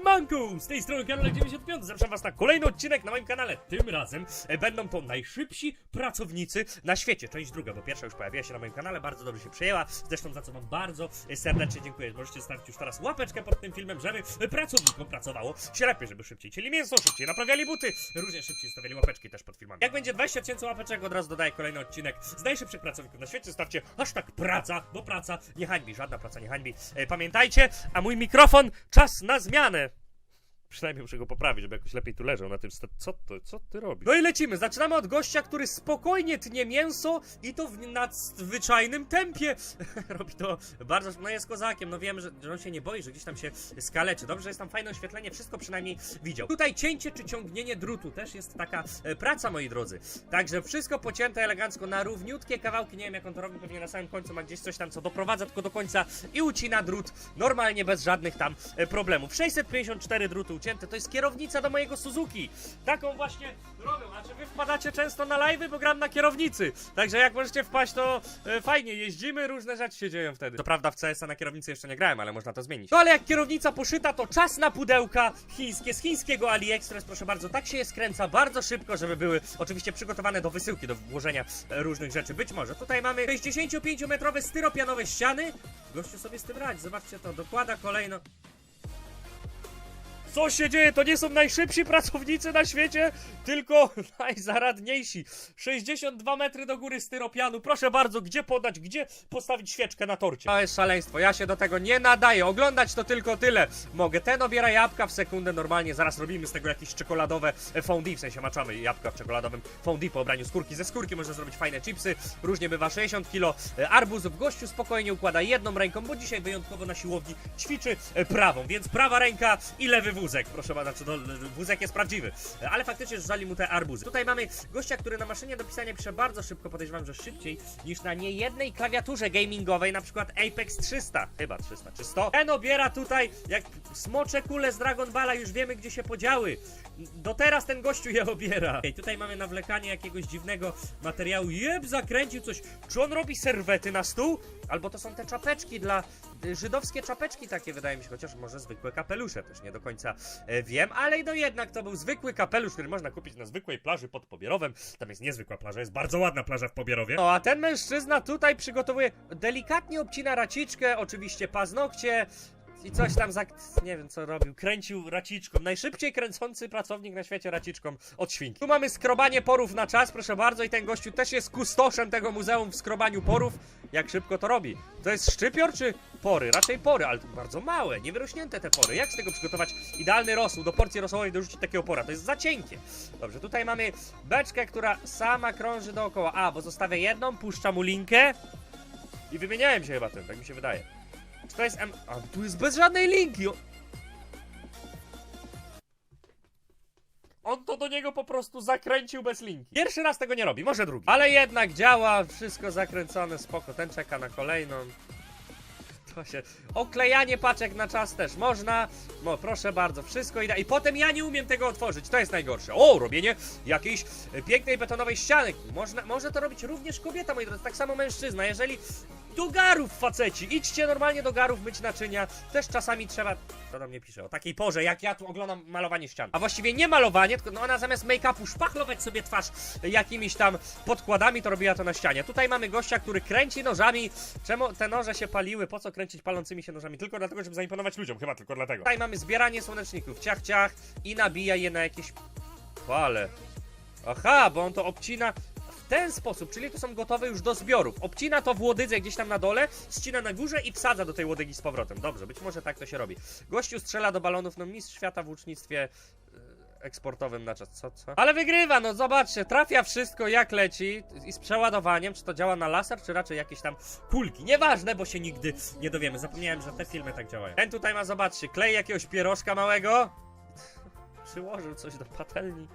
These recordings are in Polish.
Siemanku! Z tej strony Karolek 95 zapraszam was na kolejny odcinek na moim kanale. Tym razem e, będą to najszybsi pracownicy na świecie. Część druga, bo pierwsza już pojawiła się na moim kanale, bardzo dobrze się przejęła. Zresztą za co wam bardzo e, serdecznie dziękuję. Możecie stawić już teraz łapeczkę pod tym filmem, żeby e, pracownikom pracowało się lepiej, żeby szybciej cieli mięso, szybciej naprawiali buty, różnie szybciej stawiali łapeczki też pod filmami. Jak będzie 20 tysięcy łapeczek, od razu dodaję kolejny odcinek z najszybszych pracowników na świecie. Stawcie hashtag praca, bo praca nie hańbi, żadna praca nie hańbi. Pamiętajcie, a mój mikrofon czas na zmianę. Przynajmniej muszę go poprawić, żeby jakoś lepiej tu leżał na tym Co to, co ty robisz? No i lecimy. Zaczynamy od gościa, który spokojnie tnie mięso i to w nadzwyczajnym tempie. Robi to bardzo... No jest kozakiem, no wiem, że, że on się nie boi, że gdzieś tam się skaleczy. Dobrze, że jest tam fajne oświetlenie, wszystko przynajmniej widział. Tutaj cięcie czy ciągnienie drutu też jest taka e, praca, moi drodzy. Także wszystko pocięte elegancko na równiutkie kawałki. Nie wiem, jak on to robi, pewnie na samym końcu ma gdzieś coś tam, co doprowadza tylko do końca i ucina drut normalnie, bez żadnych tam e, problemów. 654 druty ucięte, to jest kierownica do mojego Suzuki. Taką właśnie robią. A czy wy wpadacie często na live'y, bo gram na kierownicy. Także jak możecie wpaść, to e, fajnie jeździmy, różne rzeczy się dzieją wtedy. To prawda, w CS-a na kierownicy jeszcze nie grałem, ale można to zmienić. No ale jak kierownica poszyta, to czas na pudełka chińskie, z chińskiego AliExpress, proszę bardzo. Tak się je skręca bardzo szybko, żeby były oczywiście przygotowane do wysyłki, do włożenia e, różnych rzeczy. Być może. Tutaj mamy 65-metrowe styropianowe ściany. Gościu sobie z tym radzi, zobaczcie to, dokłada kolejno. Co się dzieje? To nie są najszybsi pracownicy na świecie, tylko najzaradniejsi. 62 metry do góry styropianu. Proszę bardzo, gdzie podać, gdzie postawić świeczkę na torcie? To jest szaleństwo, ja się do tego nie nadaję. Oglądać to tylko tyle. Mogę. Ten obiera jabłka w sekundę normalnie. Zaraz robimy z tego jakieś czekoladowe e, fondue, w sensie maczamy jabłka w czekoladowym fondue po obraniu skórki. Ze skórki można zrobić fajne chipsy. Różnie bywa 60 kg arbuzów. Gościu spokojnie układa jedną ręką, bo dzisiaj wyjątkowo na siłowni ćwiczy e, prawą, więc prawa ręka i lewy wózek. Proszę pana, znaczy no, wózek jest prawdziwy, ale faktycznie żali mu te arbuzy. Tutaj mamy gościa, który na maszynie do pisania pisze bardzo szybko, podejrzewam, że szybciej niż na niejednej klawiaturze gamingowej, na przykład Apex 300, chyba 300 czy 100. Ten obiera tutaj jak smocze kule z Dragon Balla, już wiemy gdzie się podziały. Do teraz ten gościu je obiera. Ej, tutaj mamy nawlekanie jakiegoś dziwnego materiału. Jeb, zakręcił coś. Czy on robi serwety na stół? Albo to są te czapeczki dla... Żydowskie czapeczki takie wydaje mi się, chociaż może zwykłe kapelusze też nie do końca e, wiem, ale no jednak to był zwykły kapelusz, który można kupić na zwykłej plaży pod Pobierowem. Tam jest niezwykła plaża, jest bardzo ładna plaża w Pobierowie. No a ten mężczyzna tutaj przygotowuje, delikatnie obcina raciczkę, oczywiście paznokcie, i coś tam za... nie wiem co robił, kręcił raciczką. Najszybciej kręcący pracownik na świecie raciczką od świnki. Tu mamy skrobanie porów na czas, proszę bardzo, i ten gościu też jest kustoszem tego muzeum w skrobaniu porów. Jak szybko to robi? To jest szczypior czy pory? Raczej pory, ale bardzo małe, niewyrośnięte te pory. Jak z tego przygotować idealny rosół? Do porcji rosołowej dorzucić takiego pora, to jest za cienkie. Dobrze, tutaj mamy beczkę, która sama krąży dookoła. A, bo zostawia jedną, puszcza mu linkę i wymieniałem się chyba tym, tak mi się wydaje. To jest M... A, tu jest bez żadnej linki! O- On to do niego po prostu zakręcił bez linki. Pierwszy raz tego nie robi, może drugi. Ale jednak działa, wszystko zakręcone, spoko. Ten czeka na kolejną. To się... Oklejanie paczek na czas też można. No, proszę bardzo, wszystko ida. I potem ja nie umiem tego otworzyć, to jest najgorsze. O, robienie jakiejś e, pięknej betonowej ściany. Można, może to robić również kobieta, moi drodzy, tak samo mężczyzna. Jeżeli do garów, faceci! Idźcie normalnie do garów myć naczynia. Też czasami trzeba. To do mnie pisze o takiej porze, jak ja tu oglądam malowanie ścian. A właściwie nie malowanie, tylko no ona zamiast make-upu szpachlować sobie twarz jakimiś tam podkładami, to robiła to na ścianie. Tutaj mamy gościa, który kręci nożami. Czemu te noże się paliły? Po co kręcić palącymi się nożami? Tylko dlatego, żeby zaimponować ludziom. Chyba tylko dlatego. Tutaj mamy zbieranie słoneczników. Ciach, ciach. I nabija je na jakieś pale. Aha, bo on to obcina ten sposób, czyli to są gotowe już do zbiorów. Obcina to w łodydze gdzieś tam na dole, ścina na górze i wsadza do tej łodygi z powrotem. Dobrze, być może tak to się robi. Gościu strzela do balonów, no mistrz świata w łucznictwie e, eksportowym na czas. Co, co? Ale wygrywa, no zobaczcie, trafia wszystko jak leci i z przeładowaniem, czy to działa na laser, czy raczej jakieś tam kulki. Nieważne, bo się nigdy nie dowiemy. Zapomniałem, że te filmy tak działają. Ten tutaj ma, zobaczcie, klej jakiegoś pierożka małego. Przyłożył coś do patelni.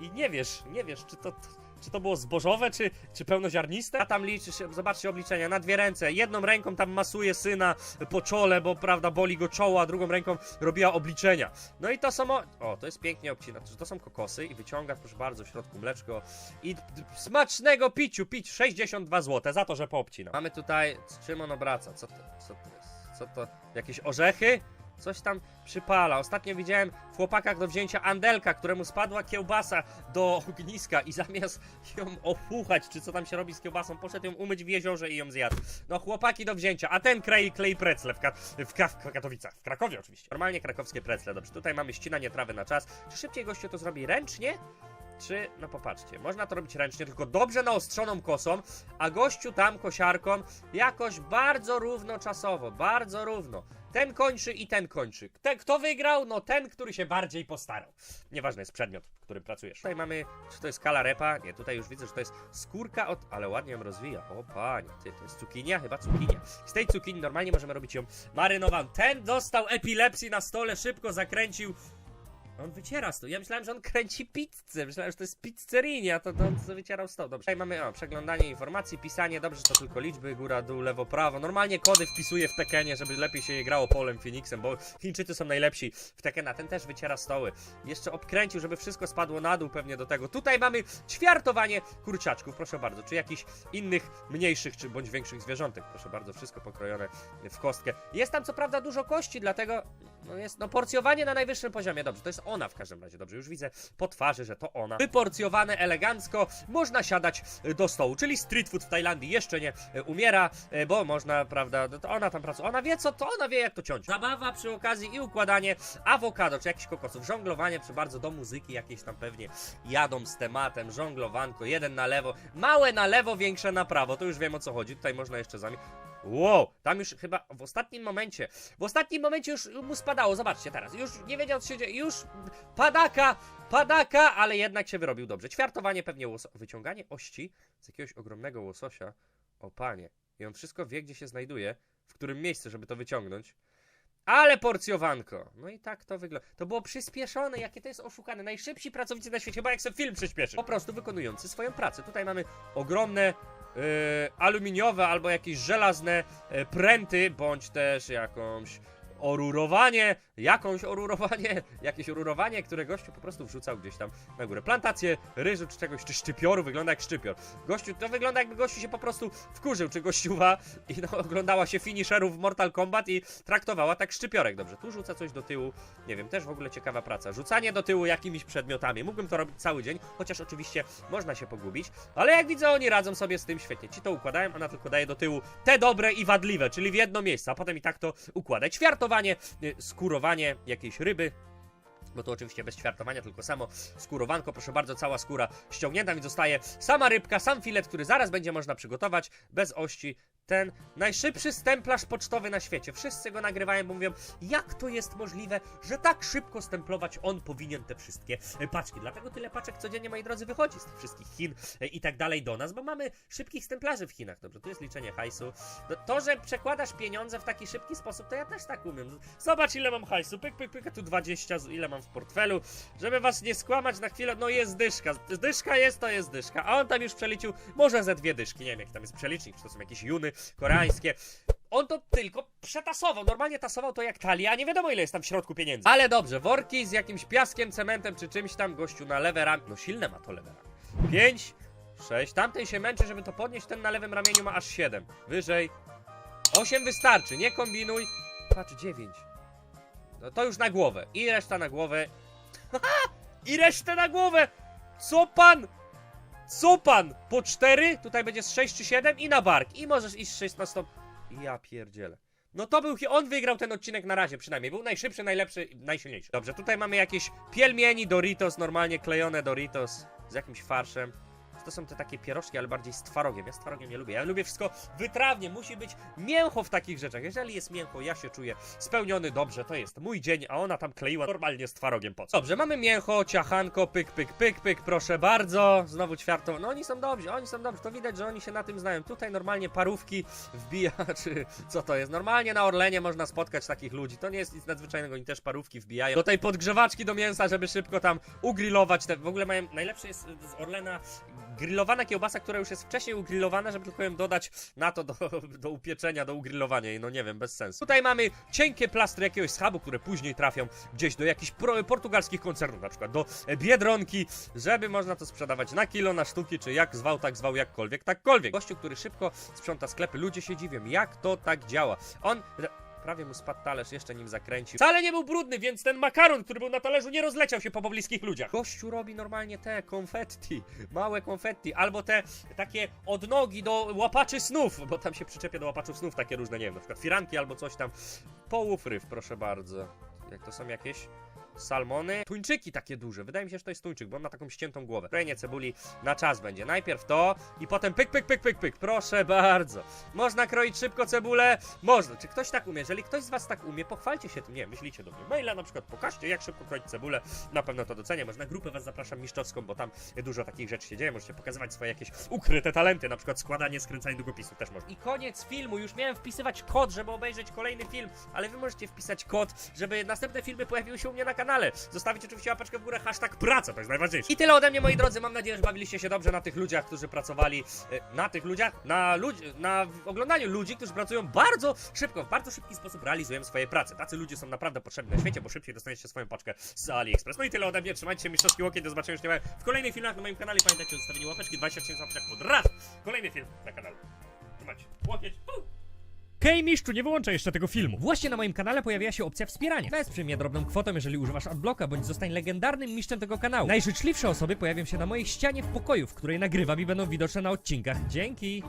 I nie wiesz, nie wiesz, czy to, czy to było zbożowe, czy, czy pełnoziarniste. A tam liczy się, zobaczcie obliczenia, na dwie ręce. Jedną ręką tam masuje syna po czole, bo prawda, boli go czoło, a drugą ręką robiła obliczenia. No i to są, o, to jest pięknie obcina, to są kokosy i wyciąga, proszę bardzo, w środku mleczko i smacznego piciu, pić 62 zł za to, że poobcina. Mamy tutaj, czym on obraca, co to, co to jest, co to, jakieś orzechy? Coś tam przypala. Ostatnio widziałem w chłopakach do wzięcia Andelka, któremu spadła kiełbasa do ogniska i zamiast ją opuchać, czy co tam się robi z kiełbasą, poszedł ją umyć w jeziorze i ją zjadł. No chłopaki do wzięcia, a ten klei, klei precle w, Ka- w, Ka- w Katowicach, w Krakowie oczywiście. Normalnie krakowskie precle, dobrze. Tutaj mamy ścinanie trawy na czas. Czy szybciej gościu to zrobi ręcznie? Czy, no popatrzcie, można to robić ręcznie, tylko dobrze naostrzoną kosą, a gościu tam kosiarką jakoś bardzo równoczasowo, bardzo równo. Ten kończy i ten kończy. Ten, kto wygrał? No ten, który się bardziej postarał. Nieważny jest przedmiot, w którym pracujesz. Tutaj mamy, czy to jest kala repa? Nie, tutaj już widzę, że to jest skórka od... Ale ładnie ją rozwija. O panie, ty, to jest cukinia? Chyba cukinia. Z tej cukinii normalnie możemy robić ją marynowaną. Ten dostał epilepsji na stole, szybko zakręcił on wyciera stół. Ja myślałem, że on kręci pizzę. Myślałem, że to jest pizzeria, to, to on sobie wycierał stoł. Dobrze. Tutaj mamy o, przeglądanie informacji, pisanie. Dobrze, że to tylko liczby, góra, dół, lewo, prawo. Normalnie kody wpisuję w Tekenie, żeby lepiej się je grało polem Phoenixem, bo Chińczycy są najlepsi w Tekena. Ten też wyciera stoły. Jeszcze obkręcił, żeby wszystko spadło na dół pewnie do tego. Tutaj mamy ćwiartowanie kurczaczków, proszę bardzo. Czy jakichś innych mniejszych, czy bądź większych zwierzątek. Proszę bardzo, wszystko pokrojone w kostkę. Jest tam co prawda dużo kości, dlatego no jest no porcjowanie na najwyższym poziomie. Dobrze, to jest ona w każdym razie. Dobrze, już widzę po twarzy, że to ona. Wyporcjowane elegancko, można siadać y, do stołu. Czyli street food w Tajlandii jeszcze nie y, umiera, y, bo można, prawda, no to ona tam pracuje. Ona wie co, to ona wie jak to ciąć. Zabawa przy okazji i układanie awokado, czy jakichś kokosów. Żonglowanie przy bardzo do muzyki jakieś tam pewnie jadą z tematem. Żonglowanko, jeden na lewo, małe na lewo, większe na prawo. To już wiem o co chodzi. Tutaj można jeszcze zami... Wow, tam już chyba w ostatnim momencie, w ostatnim momencie już mu spadało, zobaczcie teraz, już nie wiedział co się dzieje, już padaka, padaka, ale jednak się wyrobił dobrze. Ćwiartowanie pewnie łoso... wyciąganie ości z jakiegoś ogromnego łososia, o panie, i on wszystko wie gdzie się znajduje, w którym miejscu, żeby to wyciągnąć. Ale porcjowanko. No i tak to wygląda. To było przyspieszone, jakie to jest oszukane. Najszybsi pracownicy na świecie, bo jak sobie film przyspieszy. Po prostu wykonujący swoją pracę. Tutaj mamy ogromne aluminiowe albo jakieś żelazne yy, pręty, bądź też jakąś orurowanie, jakąś orurowanie, jakieś orurowanie, które gościu po prostu wrzucał gdzieś tam na górę. Plantację ryżu czy czegoś, czy szczypioru, wygląda jak szczypior. Gościu, to wygląda jakby gościu się po prostu wkurzył, czy gościuwa i no, oglądała się finisherów w Mortal Kombat i traktowała tak szczypiorek. Dobrze, tu rzuca coś do tyłu, nie wiem, też w ogóle ciekawa praca. Rzucanie do tyłu jakimiś przedmiotami. Mógłbym to robić cały dzień, chociaż oczywiście można się pogubić, ale jak widzę, oni radzą sobie z tym świetnie. Ci to układają, ona tylko daje do tyłu te dobre i wadliwe, czyli w jedno miejsce, a potem i tak to układa. Ćwiartowanie, y, skurowanie jakiejś ryby, bo to oczywiście bez ćwiartowania, tylko samo skórowanko, proszę bardzo, cała skóra ściągnięta, więc zostaje sama rybka, sam filet, który zaraz będzie można przygotować bez ości. Ten najszybszy stemplarz pocztowy na świecie. Wszyscy go nagrywają, bo mówią, jak to jest możliwe, że tak szybko stemplować on powinien te wszystkie e, paczki. Dlatego tyle paczek codziennie, moi drodzy, wychodzi z tych wszystkich Chin e, i tak dalej do nas, bo mamy szybkich stemplarzy w Chinach. Dobrze, tu jest liczenie hajsu. No, To, że przekładasz pieniądze w taki szybki sposób, to ja też tak umiem. Zobacz, ile mam hajsu. Pyk, pyk, pyk, tu 20, z- ile mam w portfelu. Żeby was nie skłamać na chwilę, no jest dyszka. Dyszka jest, to jest dyszka. A on tam już przeliczył może ze dwie dyszki. Nie wiem, jaki tam jest przelicznik, czy to są jakieś juny koreańskie. On to tylko przetasował. Normalnie tasował to jak talia, nie wiadomo ile jest tam w środku pieniędzy. Ale dobrze, worki z jakimś piaskiem, cementem czy czymś tam gościu na lewe ramię. No silne ma to lewe ramię. 5, 6. Tamten się męczy, żeby to podnieść. Ten na lewym ramieniu ma aż 7. Wyżej. 8 wystarczy, nie kombinuj. Patrz, 9. No to już na głowę. I reszta na głowę. I resztę na głowę! Co pan? Co pan? Po 4? Tutaj będzie z 6 czy 7 i na bark. I możesz iść z 16. Ja pierdzielę. No to był, on wygrał ten odcinek na razie przynajmniej. Był najszybszy, najlepszy, najsilniejszy. Dobrze, tutaj mamy jakieś pielmieni Doritos, normalnie klejone Doritos z jakimś farszem. To są te takie pierożki, ale bardziej z twarogiem. Ja z twarogiem nie lubię. Ja lubię wszystko wytrawnie. Musi być mięcho w takich rzeczach. Jeżeli jest mięcho, ja się czuję spełniony dobrze. To jest mój dzień, a ona tam kleiła normalnie z twarogiem. Po co? Dobrze, mamy mięcho, ciachanko, pyk, pyk, pyk, pyk. Proszę bardzo. Znowu ćwiartą. No oni są dobrzy, oni są dobrzy. To widać, że oni się na tym znają. Tutaj normalnie parówki wbija, czy co to jest? Normalnie na Orlenie można spotkać takich ludzi. To nie jest nic nadzwyczajnego. Oni też parówki wbijają. Do tej podgrzewaczki do mięsa, żeby szybko tam ugrillować. Te, w ogóle mają, najlepsze jest z Orlena grillowana kiełbasa, która już jest wcześniej ugrillowana, żeby tylko ją dodać na to do, do upieczenia, do ugrillowania jej, no nie wiem, bez sensu. Tutaj mamy cienkie plastry jakiegoś schabu, które później trafią gdzieś do jakichś pro, portugalskich koncernów, na przykład do Biedronki, żeby można to sprzedawać na kilo, na sztuki, czy jak zwał, tak zwał, jakkolwiek, takkolwiek. Gościu, który szybko sprząta sklepy, ludzie się dziwią, jak to tak działa. On... prawie mu spadł talerz, jeszcze nim zakręcił. Wcale nie był brudny, więc ten makaron, który był na talerzu, nie rozleciał się po pobliskich ludziach. Gościu robi normalnie te konfetti, małe konfetti, albo te takie odnogi do łapaczy snów, bo tam się przyczepia do łapaczów snów takie różne, nie wiem, na przykład firanki albo coś tam. Połówryw, proszę bardzo. Jak to są jakieś salmony? Tuńczyki takie duże. Wydaje mi się, że to jest tuńczyk, bo on ma taką ściętą głowę. Krojenie cebuli na czas będzie. Najpierw to i potem pyk, pyk, pyk, pyk, pyk. Proszę bardzo. Można kroić szybko cebulę? Można. Czy ktoś tak umie? Jeżeli ktoś z was tak umie, pochwalcie się tym. Nie, myślicie do mnie maila na przykład, pokażcie jak szybko kroić cebulę. Na pewno to docenię. Może na grupę was zapraszam mistrzowską, bo tam dużo takich rzeczy się dzieje. Możecie pokazywać swoje jakieś ukryte talenty, na przykład składanie, skręcanie długopisu też można. I koniec filmu. Już miałem wpisywać kod, żeby obejrzeć kolejny film, ale wy możecie wpisać kod, żeby następne filmy pojawiły się u mnie na kanale. Zostawić oczywiście łapeczkę w górę, hashtag praca, to jest najważniejsze. I tyle ode mnie, moi drodzy. Mam nadzieję, że bawiliście się dobrze na tych ludziach, którzy pracowali. e, Na tych ludziach, na, ludzi, na oglądaniu ludzi, którzy pracują bardzo szybko, w bardzo szybki sposób realizują swoje prace. Tacy ludzie są naprawdę potrzebni na świecie, bo szybciej dostaniecie swoją paczkę z AliExpress. No i tyle ode mnie. Trzymajcie się, mistrzowski łokieć. Do zobaczenia już niebawem w kolejnych filmach na moim kanale. Pamiętajcie o zostawieniu łapeczki, 27 łapeczek pod raz. Kolejny film na kanale. Trzymajcie. Łokieć. Uu. Hej mistrzu, nie wyłączaj jeszcze tego filmu. Właśnie na moim kanale pojawiła się opcja wspierania. Wesprzyj mnie drobną kwotą, jeżeli używasz adblocka, bądź zostań legendarnym mistrzem tego kanału. Najżyczliwsze osoby pojawią się na mojej ścianie w pokoju, w której nagrywam i będą widoczne na odcinkach. Dzięki!